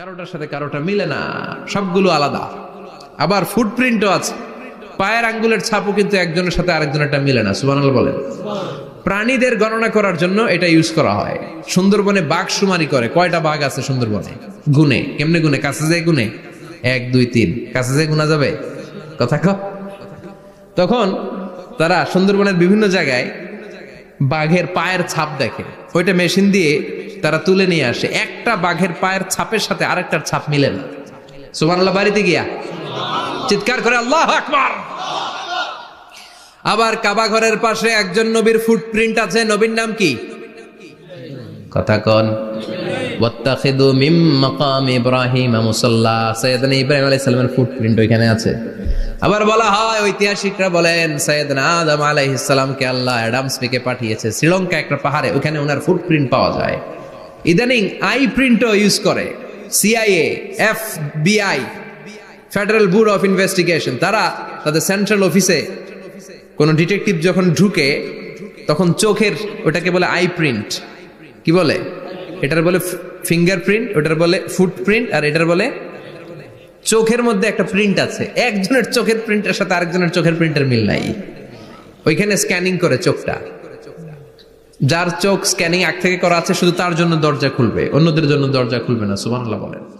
কারোটার সাথে কারোটা মিলে না, সবগুলো আলাদা। আবার ফুটপ্রিন্টও আছে। পায়ের আঙ্গুলের ছাপও কিন্তু একজনের সাথে আরেকজনেরটা মিলে না, সুবহানাল্লাহ বলেন। প্রাণীদের গণনা করার জন্য এটা ইউজ করা হয়। সুন্দরবনে বাঘ সুমারি করে। কয়টা বাঘ আছে সুন্দরবনে? গুনে কেমনে গুনে কাছে যায় গুনে এক, দুই, তিন। কাছে যায় গুনা যাবে? কথা ক তখন তারা সুন্দরবনের বিভিন্ন জায়গায় বাঘের পায়ের ছাপ দেখে। ওইটা মেশিন দিয়ে তারা তুলে নিয়ে আসে। একটা বাঘের পায়ের ছাপের সাথে আরেকটার ছাপ মিলে না। সুবহানাল্লাহ, বাড়িতে গিয়া। চিৎকার করে, আল্লাহ আকবার! আবার কাবা ঘরের পাশে একজন নবীর ফুটপ্রিন্ট আছে। নবীর নাম কি? কথা কন। ওয়াত্তাখিদু মিম মাকাম ইব্রাহিম মুসাল্লা। সাইয়েদনা ইব্রাহিম আলাইহিস সালামের ফুটপ্রিন্ট ওইখানে আছে। আবার বলা হয়, ঐতিহাসিকরা বলেন, সাইয়েদনা আদম আলাইহিস সালামকে আল্লাহ অ্যাডামস থেকে পাঠিয়েছে। শ্রীলঙ্কা একটা পাহাড়ে ওখানে ওনার ফুটপ্রিন্ট পাওয়া যায়। ইদানিং আই প্রিন্টও ইউজ করে। CIA, FBI, federal bureau of investigation, তারা তাদের সেন্ট্রাল অফিসে কোনো ডিটেকটিভ যখন ঢুকে, তখন চোখের ওটাকে বলে আই প্রিন্ট। কি বলে? এটার বলে ফিঙ্গারপ্রিন্ট, ওটার বলে ফুটপ্রিন্ট, আর এটার বলে চোখের মধ্যে একটা প্রিন্ট আছে। একজনের চোখের প্রিন্টের সাথে আরেকজনের চোখের প্রিন্টের মিল নাই। ওইখানে স্ক্যানিং করে চোখটা। যার চোখ স্ক্যানিং আগ থেকে করা আছে, শুধু তার জন্য দরজা খুলবে, অন্যদের জন্য দরজা খুলবে না সুবান আল্লাহ বলেন।